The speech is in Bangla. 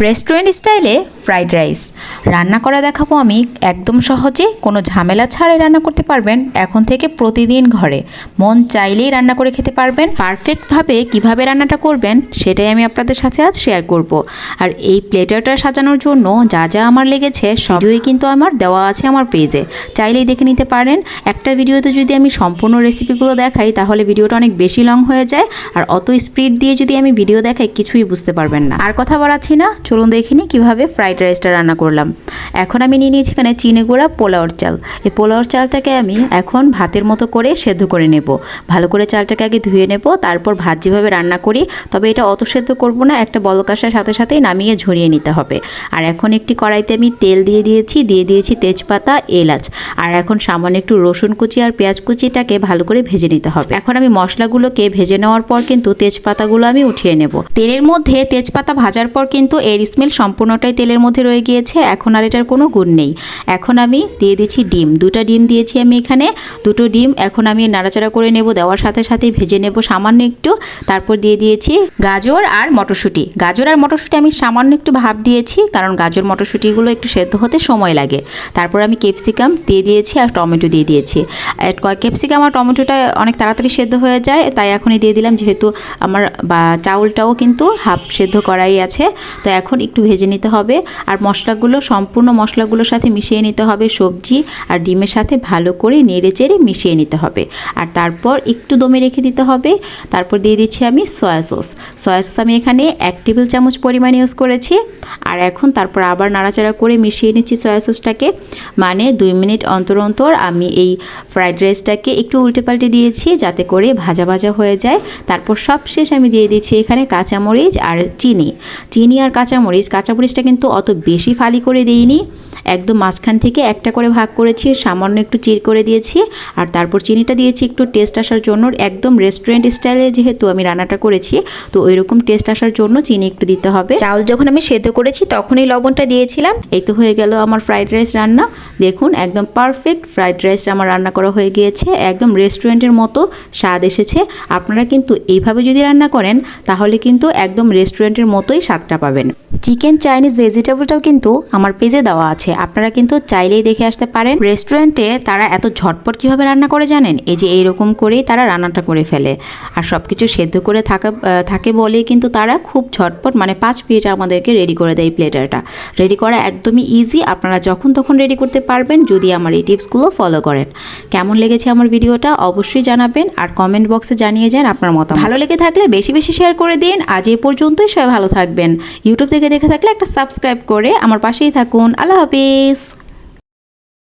রেস্টুরেন্ট স্টাইলে ফ্রাইড রাইস রান্না করা দেখাবো আমি একদম সহজে। কোনো ঝামেলা ছাড়াই রান্না করতে পারবেন। এখন থেকে প্রতিদিন ঘরে। মন চাইলেই রান্না করে খেতে পারবেন। পারফেক্টভাবে কীভাবে রান্নাটা করবেন, সেটাই আমি আপনাদের সাথে আজ শেয়ার করব। আর এই প্লেটারটা সাজানোর জন্য যা যা আমার লেগেছে, সবই কিন্তু আমার দেওয়া আছে আমার পেজে চাইলেই দেখে নিতে পারেন। একটা ভিডিওতে যদি আমি সম্পূর্ণ রেসিপিগুলো দেখাই, তাহলে ভিডিওটা অনেক বেশি লং হয়ে যায়। আর অত স্পিড দিয়ে যদি আমি ভিডিও দেখাই, কিছুই বুঝতে পারবেন না। আর কথা বলাচ্ছি না। চলুন দেখিনি কীভাবে ফ্রাইড রাইসটা রান্না করলাম। এখন আমি নিয়ে নিয়েছি এখানে চিনে গুঁড়া পোলাওর চাল। এই পোলাওর চালটাকে আমি এখন ভাতের মতো করে সেদ্ধ করে নেব। ভালো করে চালটাকে আগে ধুয়ে নেব, তারপর ভাত যেভাবে রান্না করি, তবে এটা অত সেদ্ধ করব না, একটা বলকাশার সাথে সাথেই নামিয়ে ঝরিয়ে নিতে হবে। আর এখন একটি কড়াইতে আমি তেল দিয়ে দিয়েছি দিয়ে দিয়েছি তেজপাতা, এলাচ। আর এখন সামান্য একটু রসুন কুচি আর পেঁয়াজ কুচিটাকে ভালো করে ভেজে নিতে হবে। এখন আমি মশলাগুলোকে ভেজে নেওয়ার পর কিন্তু তেজপাতাগুলো আমি উঠিয়ে নেব। তেলের মধ্যে তেজপাতা ভাজার পর কিন্তু এর স্মেল সম্পূর্ণটাই তেলের মধ্যে রয়ে গিয়েছে এখন আর এটার কোনো গুণ নেই। এখন আমি দিয়ে দিচ্ছি ডিম। দুটা ডিম দিয়েছি আমি এখানে। দুটো ডিম এখন আমি নাড়াচাড়া করে নেব, দেওয়ার সাথে সাথে ভেজে নেব সামান্য একটু। তারপর দিয়ে দিয়েছি গাজর আর মটরশুঁটি। গাজর আর মটরশুঁটি আমি সামান্য একটু ভাব দিয়েছি, কারণ গাজর মটরশুঁটিগুলো একটু সেদ্ধ হতে সময় লাগে। তারপর আমি ক্যাপসিকাম দিয়ে দিয়েছি আর টমেটো দিয়ে দিয়েছি। ক্যাপসিকাম আর টমেটোটা অনেক তাড়াতাড়ি সেদ্ধ হয়ে যায়, তাই এখনই দিয়ে দিলাম। যেহেতু আমার, বা চাউলটাও কিন্তু হাফ সেদ্ধ করাই আছে, তো এখন একটু ভেজে নিতে হবে। আর মশলাগুলো, সম্পূর্ণ মশলাগুলোর সাথে মিশিয়ে নিতে হবে সবজি আর ডিমের সাথে ভালো করে নেড়ে চেড়ে মিশিয়ে নিতে হবে। আর তারপর একটু দমে রেখে দিতে হবে। তারপর দিয়ে দিচ্ছি আমি সয়া সস। সয়া সস আমি এখানে এক টেবিল চামচ পরিমাণ ইউজ করেছি। আর এখন তারপর আবার নাড়াচাড়া করে মিশিয়ে নিচ্ছি সয়া সসটাকে। মানে দুই মিনিট অন্তর অন্তর আমি এই ফ্রাইড রাইসটাকে একটু উল্টে পাল্টে দিয়েছি যাতে করে ভাজা ভাজা হয়ে যায়। তারপর সব শেষ আমি দিয়ে দিচ্ছি এখানে কাঁচামরিচ আর চিনি। চিনি আর কাঁচামরিচ, কাঁচামরিচটা কিন্তু অত বেশি ফালি করে দিইনি। একদম মাঝখান থেকে একটা করে ভাগ করেছি সামান্য একটু চির করে দিয়েছি আর তারপর চিনিটা দিয়েছি একটু টেস্ট আসার জন্য একদম রেস্টুরেন্ট স্টাইলে যেহেতু আমি রান্নাটা করেছি তো ওই রকম টেস্ট আসার জন্য চিনি একটু দিতে হবে। চাউল যখন আমি সেদ্ধ করেছি তখনই লবণটা দিয়েছিলাম। এই তো হয়ে গেল আমার ফ্রাইড রাইস রান্না। দেখুন একদম পারফেক্ট ফ্রাইড রাইস আমার রান্না করা হয়ে গিয়েছে একদম রেস্টুরেন্টের মতো স্বাদ এসেছে। আপনারা কিন্তু এইভাবে যদি রান্না করেন তাহলে কিন্তু একদম রেস্টুরেন্টের মতোই স্বাদটা পাবেন। চিকেন চাইনিজ ভেজিটেবলটাও কিন্তু আমার পেজে দেওয়া আছে আপনারা কিন্তু চাইলেই দেখে আসতে পারেন। রেস্টুরেন্টে তারা এত ঝটপট কীভাবে রান্না করে জানেন? এই যে এইরকম করেই তারা রান্নাটা করে ফেলে। আর সব কিছু সেদ্ধ করে থাকা থাকে বলেই কিন্তু তারা খুব ঝটপট মানে পাঁচ মিনিটে আমাদেরকে রেডি করে দেয় প্লেটারটা। রেডি করা একদমই ইজি আপনারা যখন তখন রেডি করতে পারবেন যদি আমার এই টিপসগুলো ফলো করেন। কেমন লেগেছে আমার ভিডিওটা অবশ্যই জানাবেন আর কমেন্ট বক্সে জানিয়ে যান আপনার মতো ভালো লেগে থাকলে বেশি বেশি শেয়ার করে দিন। আজ এ পর্যন্তই। সবাই ভালো থাকবেন। ইউটিউব থেকে দেখে থাকলে একটা সাবস্ক্রাইব করে আমার পাশেই থাকুন। আল্লাহ হাফিজ।